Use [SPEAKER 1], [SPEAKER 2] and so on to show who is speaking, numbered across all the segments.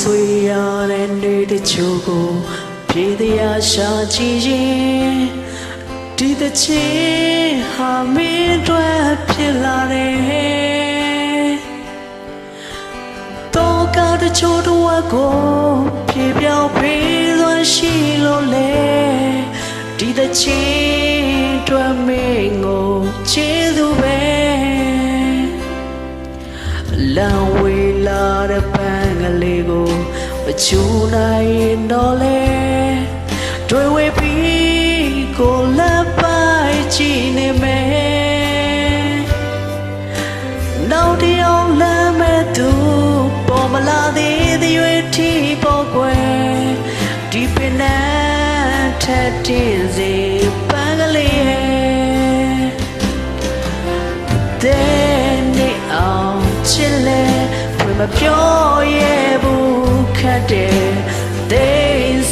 [SPEAKER 1] ဆွေရတဲ့နေ့တချို့ကိုပြေးတရားရှာကြည့်ရင်ဒီတစ်ချင်းဟာမင်းတို့ဖြစ်လာတယ်တော့ကတချို့တော့ကိုပြေပြောင်းပြေးလို့ရှိလို့လေဒီတစ်ချ လမ်းဝေးလာတဲ့ပန်းကလေးကိုမချူနိုင်ရင်တော့လေတွေ့ဝေးပြီးကိုလက်ပိုက်ကြည့်နေမယ်နောက်တယောက်လမ်းမဲ့သူပေါ်မလာသေးတဲ့ရွေးထီပေါ်ကွယ်ဒီပင်နဲ့ထက်တင်စေ ပြောရဘူးခတ်တယ်သိ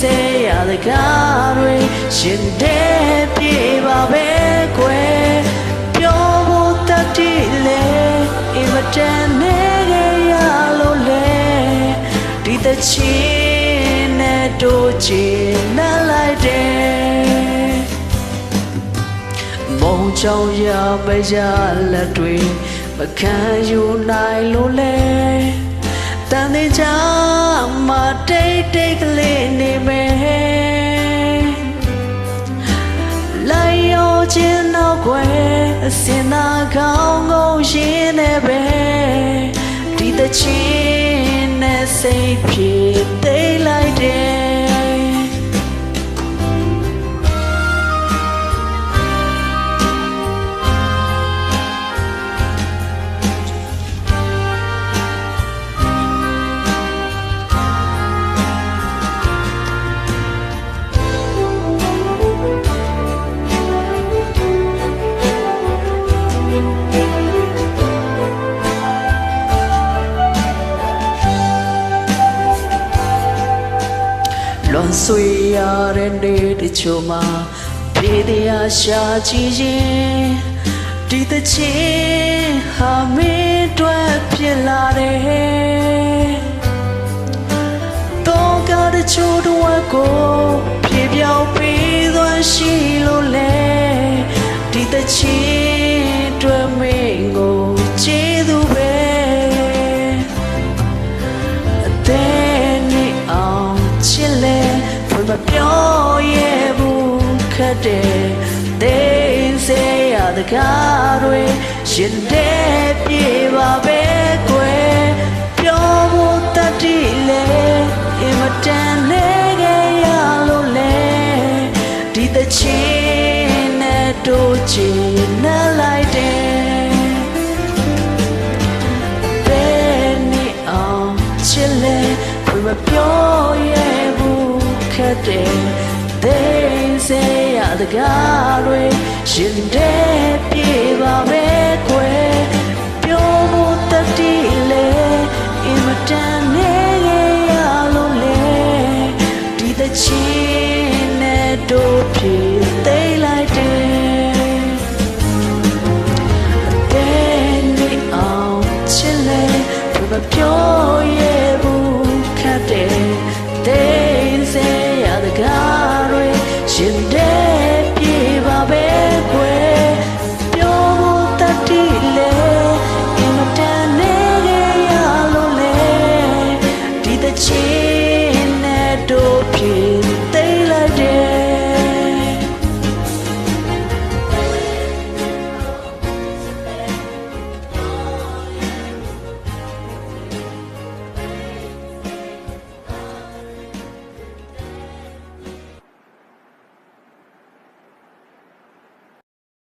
[SPEAKER 1] စေရတဲ့ကားတွေရှင်တဲ့ပြေပါပဲကွယ်ပြောဖို့တတ်တိလဲအင်မတန်နေရလို့လဲဒီတချင်နဲ့တို့ချင်နှလိုက်တယ်မုံချောင်ရမရလက်တွေမ ခံယူနိုင်လို့လေတန်သေးချာမတိတ်တိတ်ကလေးနေမယ်လိုက်ရောခြင်းတော့ကွယ်အစင်သာကောင်းကောင်းရင်းနေပဲဒီတချင်းနဲ့စိတ်ဖြ လွန်ဆွေရတဲ့နေ့တချို့မှာပြေးတရားရှာကြည့်ရင်ဒီတချင်းဟာမင်းတို့ဖြစ်လာတယ်တော့ကတချို့တော့ကို ပြောရဘူးခတ်တယ်သိစေရတဲ့ကားတွေရှင်တဲ့ပြေပါပဲ တယ်သိစေရတဲ့ကားတွေရှင်တဲ့ပြေပါပဲကွယ်ပြောဖို့တတ်တိလဲအင်မတန်နေရလို့လဲဒီတ